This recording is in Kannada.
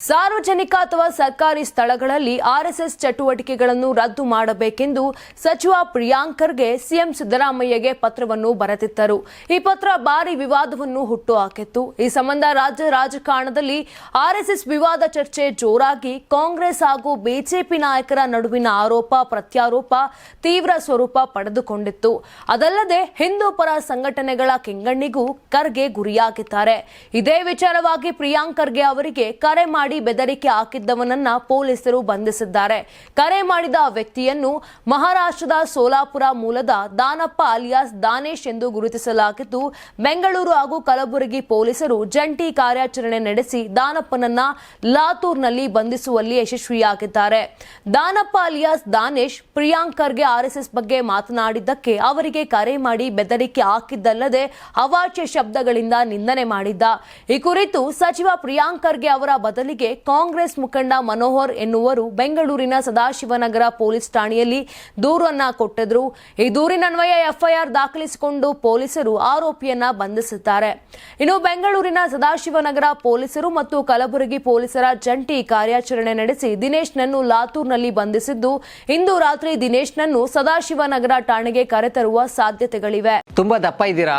ಸಾರ್ವಜನಿಕ ಅಥವಾ ಸರ್ಕಾರಿ ಸ್ಥಳಗಳಲ್ಲಿ ಆರ್ಎಸ್ಎಸ್ ಚಟುವಟಿಕೆಗಳನ್ನು ರದ್ದು ಮಾಡಬೇಕೆಂದು ಸಚಿವ ಪ್ರಿಯಾಂಕರ್ಗೆ ಸಿಎಂ ಸಿದ್ದರಾಮಯ್ಯಗೆ ಪತ್ರವನ್ನು ಬರೆದಿದ್ದರು. ಈ ಪತ್ರ ಭಾರಿ ವಿವಾದವನ್ನು ಹುಟ್ಟುಹಾಕಿತ್ತು. ಈ ಸಂಬಂಧ ರಾಜ್ಯ ರಾಜಕಾರಣದಲ್ಲಿ ಆರ್ಎಸ್ಎಸ್ ವಿವಾದ ಚರ್ಚೆ ಜೋರಾಗಿ ಕಾಂಗ್ರೆಸ್ ಹಾಗೂ ಬಿಜೆಪಿ ನಾಯಕರ ನಡುವಿನ ಆರೋಪ ಪ್ರತ್ಯಾರೋಪ ತೀವ್ರ ಸ್ವರೂಪ ಪಡೆದುಕೊಂಡಿತ್ತು. ಅದಲ್ಲದೆ ಹಿಂದೂ ಪರ ಸಂಘಟನೆಗಳ ಕೆಂಗಣ್ಣಿಗೂ ಖರ್ಗೆ ಗುರಿಯಾಗಿದ್ದಾರೆ. ಇದೇ ವಿಚಾರವಾಗಿ ಪ್ರಿಯಾಂಕರ್ಗೆ ಅವರಿಗೆ ಕರೆ ಬೆದರಿಕೆ ಹಾಕಿದ್ದವನನ್ನ ಪೊಲೀಸರು ಬಂಧಿಸಿದ್ದಾರೆ. ಕರೆ ಮಾಡಿದ ವ್ಯಕ್ತಿಯನ್ನು ಮಹಾರಾಷ್ಟ್ರದ ಸೋಲಾಪುರ ಮೂಲದ ದಾನಪ್ಪ ಅಲಿಯಾಸ್ ದಾನೇಶ್ ಎಂದು ಗುರುತಿಸಲಾಗಿದ್ದು, ಬೆಂಗಳೂರು ಹಾಗೂ ಕಲಬುರಗಿ ಪೊಲೀಸರು ಜಂಟಿ ಕಾರ್ಯಾಚರಣೆ ನಡೆಸಿ ದಾನಪ್ಪನನ್ನ ಲಾತೂರ್ನಲ್ಲಿ ಬಂಧಿಸುವಲ್ಲಿ ಯಶಸ್ವಿಯಾಗಿದ್ದಾರೆ. ದಾನಪ್ಪ ಅಲಿಯಾಸ್ ದಾನೇಶ್ ಪ್ರಿಯಾಂಕರ್ಗೆ ಆರ್ಎಸ್ಎಸ್ ಬಗ್ಗೆ ಮಾತನಾಡಿದ್ದಕ್ಕೆ ಅವರಿಗೆ ಕರೆ ಮಾಡಿ ಬೆದರಿಕೆ ಹಾಕಿದ್ದಲ್ಲದೆ ಅವಾಚ್ಯ ಶಬ್ದಗಳಿಂದ ನಿಂದನೆ ಮಾಡಿದ್ದ. ಈ ಕುರಿತು ಸಚಿವ ಪ್ರಿಯಾಂಕರ್ಗೆ ಅವರ ಬದಲಿಗೆ ಕಾಂಗ್ರೆಸ್ ಮುಖಂಡ ಮನೋಹರ್ ಎನ್ನುವರು ಬೆಂಗಳೂರಿನ ಸದಾಶಿವನಗರ ಪೊಲೀಸ್ ಠಾಣೆಯಲ್ಲಿ ದೂರನ್ನ ಕೊಟ್ಟಿದ್ರು. ಈ ದೂರಿನನ್ವಯ ಎಫ್ಐಆರ್ ದಾಖಲಿಸಿಕೊಂಡು ಪೊಲೀಸರು ಆರೋಪಿಯನ್ನ ಬಂಧಿಸಿದ್ದಾರೆ ಇನ್ನು ಬೆಂಗಳೂರಿನ ಸದಾಶಿವನಗರ ಪೊಲೀಸರು ಮತ್ತು ಕಲಬುರಗಿ ಪೊಲೀಸರ ಜಂಟಿ ಕಾರ್ಯಾಚರಣೆ ನಡೆಸಿ ದಿನೇಶ್ನನ್ನು ಲಾತೂರ್ನಲ್ಲಿ ಬಂಧಿಸಿದ್ದು, ಇಂದು ರಾತ್ರಿ ದಿನೇಶ್ನನ್ನು ಸದಾಶಿವನಗರ ಠಾಣೆಗೆ ಕರೆತರುವ ಸಾಧ್ಯತೆಗಳಿವೆ. ತುಂಬಾ ದಪ್ಪ ಇದ್ದೀರಾ?